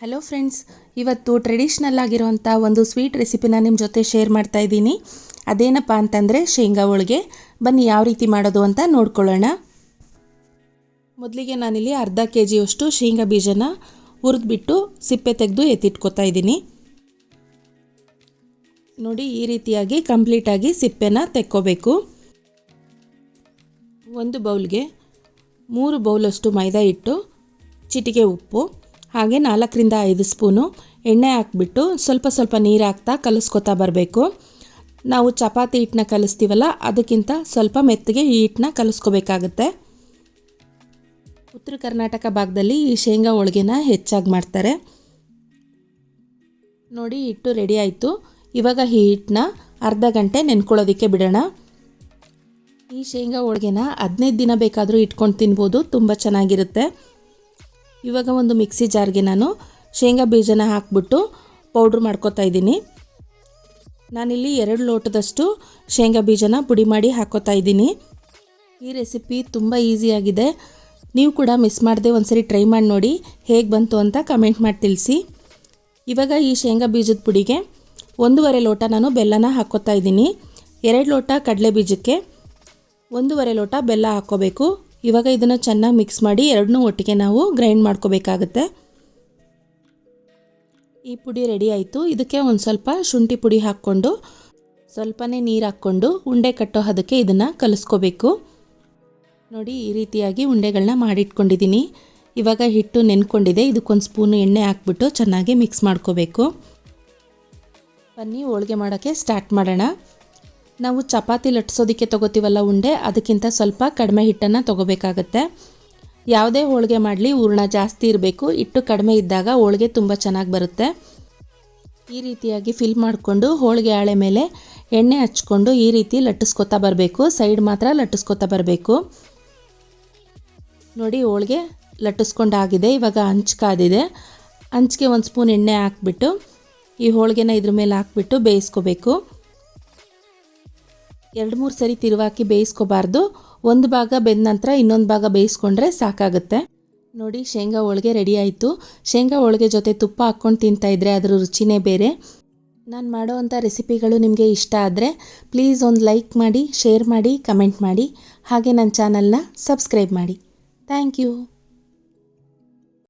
Hello friends ಇವತ್ತು traditional ಆಗಿರುವಂಥ ಒಂದು ಸ್ವೀಟ್ ರೆಸಿಪಿನ ನಿಮ್ಮ ಜೊತೆ ಶೇರ್ ಮಾಡ್ತಾ ಇದ್ದೀನಿ. ಅದೇನಪ್ಪ ಅಂತಂದರೆ ಶೇಂಗಾ ಹೋಳಿಗೆ. ಬನ್ನಿ ಯಾವ ರೀತಿ ಮಾಡೋದು ಅಂತ ನೋಡ್ಕೊಳ್ಳೋಣ. ಮೊದಲಿಗೆ ನಾನಿಲ್ಲಿ ಅರ್ಧ ಕೆ ಜಿಯಷ್ಟು ಶೇಂಗಾ ಬೀಜನ ಹುರಿದ್ಬಿಟ್ಟು ಸಿಪ್ಪೆ ತೆಗೆದು ಎತ್ತಿಟ್ಕೊತಾ ಇದ್ದೀನಿ. ನೋಡಿ ಈ ರೀತಿಯಾಗಿ ಕಂಪ್ಲೀಟಾಗಿ ಸಿಪ್ಪೆನ ತೆಕ್ಕೋಬೇಕು. ಒಂದು ಬೌಲ್ಗೆ ಮೂರು ಬೌಲಷ್ಟು ಮೈದಾ ಹಿಟ್ಟು, ಚಿಟಿಕೆ ಉಪ್ಪು ಹಾಗೆ ನಾಲ್ಕರಿಂದ ಐದು ಸ್ಪೂನು ಎಣ್ಣೆ ಹಾಕ್ಬಿಟ್ಟು ಸ್ವಲ್ಪ ಸ್ವಲ್ಪ ನೀರು ಹಾಕ್ತಾ ಕಲಿಸ್ಕೊತಾ ಬರಬೇಕು. ನಾವು ಚಪಾತಿ ಹಿಟ್ಟನ್ನ ಕಲಿಸ್ತೀವಲ್ಲ, ಅದಕ್ಕಿಂತ ಸ್ವಲ್ಪ ಮೆತ್ತಗೆ ಈ ಹಿಟ್ಟನ್ನ ಕಲಿಸ್ಕೋಬೇಕಾಗತ್ತೆ. ಉತ್ತರ ಕರ್ನಾಟಕ ಭಾಗದಲ್ಲಿ ಈ ಶೇಂಗಾ ಹೋಳಿಗೆನ ಹೆಚ್ಚಾಗಿ ಮಾಡ್ತಾರೆ. ನೋಡಿ ಹಿಟ್ಟು ರೆಡಿ ಆಯಿತು. ಇವಾಗ ಈ ಹಿಟ್ಟನ್ನ ಅರ್ಧ ಗಂಟೆ ನೆನ್ಕೊಳ್ಳೋದಕ್ಕೆ ಬಿಡೋಣ. ಈ ಶೇಂಗಾ ಹೋಳಿಗೆನ ಹದಿನೈದು ದಿನ ಬೇಕಾದರೂ ಇಟ್ಕೊಂಡು ತಿನ್ಬೋದು, ತುಂಬ ಚೆನ್ನಾಗಿರುತ್ತೆ. ಇವಾಗ ಒಂದು ಮಿಕ್ಸಿ ಜಾರ್ಗೆ ನಾನು ಶೇಂಗಾ ಬೀಜನ ಹಾಕ್ಬಿಟ್ಟು ಪೌಡ್ರ್ ಮಾಡ್ಕೋತಾ ಇದ್ದೀನಿ. ನಾನಿಲ್ಲಿ ಎರಡು ಲೋಟದಷ್ಟು ಶೇಂಗಾ ಬೀಜನ ಪುಡಿ ಮಾಡಿ ಹಾಕೋತಾ ಇದ್ದೀನಿ. ಈ ರೆಸಿಪಿ ತುಂಬ ಈಸಿಯಾಗಿದೆ ನೀವು ಕೂಡ ಮಿಸ್ ಮಾಡದೆ ಒಂದ್ಸರಿ ಟ್ರೈ ಮಾಡಿ ನೋಡಿ ಹೇಗೆ ಬಂತು ಅಂತ ಕಮೆಂಟ್ ಮಾಡಿ ತಿಳಿಸಿ. ಇವಾಗ ಈ ಶೇಂಗಾ ಬೀಜದ ಪುಡಿಗೆ ಒಂದೂವರೆ ಲೋಟ ನಾನು ಬೆಲ್ಲನ ಹಾಕೋತಾ ಇದ್ದೀನಿ. ಎರಡು ಲೋಟ ಕಡಲೆ ಬೀಜಕ್ಕೆ ಒಂದೂವರೆ ಲೋಟ ಬೆಲ್ಲ ಹಾಕ್ಕೋಬೇಕು ಇವಾಗ ಇದನ್ನು ಚೆನ್ನಾಗಿ ಮಿಕ್ಸ್ ಮಾಡಿ ಎರಡನ್ನೂ ಒಟ್ಟಿಗೆ ನಾವು ಗ್ರೈಂಡ್ ಮಾಡ್ಕೋಬೇಕಾಗುತ್ತೆ. ಈ ಪುಡಿ ರೆಡಿ ಆಯಿತು. ಇದಕ್ಕೆ ಒಂದು ಸ್ವಲ್ಪ ಶುಂಠಿ ಪುಡಿ ಹಾಕ್ಕೊಂಡು, ಸ್ವಲ್ಪನೇ ನೀರು ಹಾಕ್ಕೊಂಡು ಉಂಡೆ ಕಟ್ಟೋ ಹದಕ್ಕೆ ಇದನ್ನು ಕಲಿಸ್ಕೋಬೇಕು. ನೋಡಿ, ಈ ರೀತಿಯಾಗಿ ಉಂಡೆಗಳನ್ನ ಮಾಡಿಟ್ಕೊಂಡಿದ್ದೀನಿ ಇವಾಗ ಹಿಟ್ಟು ನೆನ್ಕೊಂಡಿದೆ. ಇದಕ್ಕೊಂದು ಸ್ಪೂನು ಎಣ್ಣೆ ಹಾಕ್ಬಿಟ್ಟು ಚೆನ್ನಾಗಿ ಮಿಕ್ಸ್ ಮಾಡ್ಕೋಬೇಕು. ಬನ್ನಿ, ಹೋಳಿಗೆ ಮಾಡೋಕ್ಕೆ ಸ್ಟಾರ್ಟ್ ಮಾಡೋಣ. ನಾವು ಚಪಾತಿ ಲಟ್ಸೋದಕ್ಕೆ ತೊಗೋತೀವಲ್ಲ ಉಂಡೆ, ಅದಕ್ಕಿಂತ ಸ್ವಲ್ಪ ಕಡಿಮೆ ಹಿಟ್ಟನ್ನು ತೊಗೋಬೇಕಾಗತ್ತೆ. ಯಾವುದೇ ಹೋಳಿಗೆ ಮಾಡಲಿ, ಹೂರ್ಣ ಜಾಸ್ತಿ ಇರಬೇಕು, ಹಿಟ್ಟು ಕಡಿಮೆ ಇದ್ದಾಗ ಹೋಳಿಗೆ ತುಂಬ ಚೆನ್ನಾಗಿ ಬರುತ್ತೆ. ಈ ರೀತಿಯಾಗಿ ಫಿಲ್ ಮಾಡಿಕೊಂಡು ಹೋಳಿಗೆ ಹಾಳೆ ಮೇಲೆ ಎಣ್ಣೆ ಹಚ್ಕೊಂಡು ಈ ರೀತಿ ಲಟ್ಟಿಸ್ಕೊತಾ ಬರಬೇಕು, ಸೈಡ್ ಮಾತ್ರ ಲಟ್ಟಿಸ್ಕೊತಾ ಬರಬೇಕು. ನೋಡಿ ಹೋಳಿಗೆ ಲಟ್ಟಿಸ್ಕೊಂಡಾಗಿದೆ, ಇವಾಗ ಹಂಚ್ ಕಾದಿದೆ. ಹಂಚ್ಗೆ ಒಂದು ಸ್ಪೂನ್ ಎಣ್ಣೆ ಹಾಕ್ಬಿಟ್ಟು, ಈ ಹೋಳಿಗೆನ ಇದ್ರ ಮೇಲೆ ಹಾಕ್ಬಿಟ್ಟು ಬೇಯಿಸ್ಕೋಬೇಕು. ಎರಡು ಮೂರು ಸರಿ ತಿರುವಾಕಿ ಬೇಯಿಸ್ಕೋಬಾರ್ದು. ಒಂದು ಭಾಗ ಬೆಂದ ನಂತರ ಇನ್ನೊಂದು ಭಾಗ ಬೇಯಿಸ್ಕೊಂಡ್ರೆ ಸಾಕಾಗುತ್ತೆ. ನೋಡಿ, ಶೇಂಗಾ ಹೋಳಿಗೆ ರೆಡಿ ಆಯಿತು. ಶೇಂಗಾ ಹೋಳಿಗೆ ಜೊತೆ ತುಪ್ಪ ಹಾಕ್ಕೊಂಡು ತಿಂತಾಯಿದ್ರೆ ಅದರ ರುಚಿನೇ ಬೇರೆ. ನಾನು ಮಾಡೋ ಅಂಥ ರೆಸಿಪಿಗಳು ನಿಮಗೆ ಇಷ್ಟ ಆದರೆ ಪ್ಲೀಸ್ ಒಂದು ಲೈಕ್ ಮಾಡಿ, ಶೇರ್ ಮಾಡಿ, ಕಮೆಂಟ್ ಮಾಡಿ. ಹಾಗೆ ನನ್ನ ಚಾನಲ್ನ ಸಬ್ಸ್ಕ್ರೈಬ್ ಮಾಡಿ. Thank you.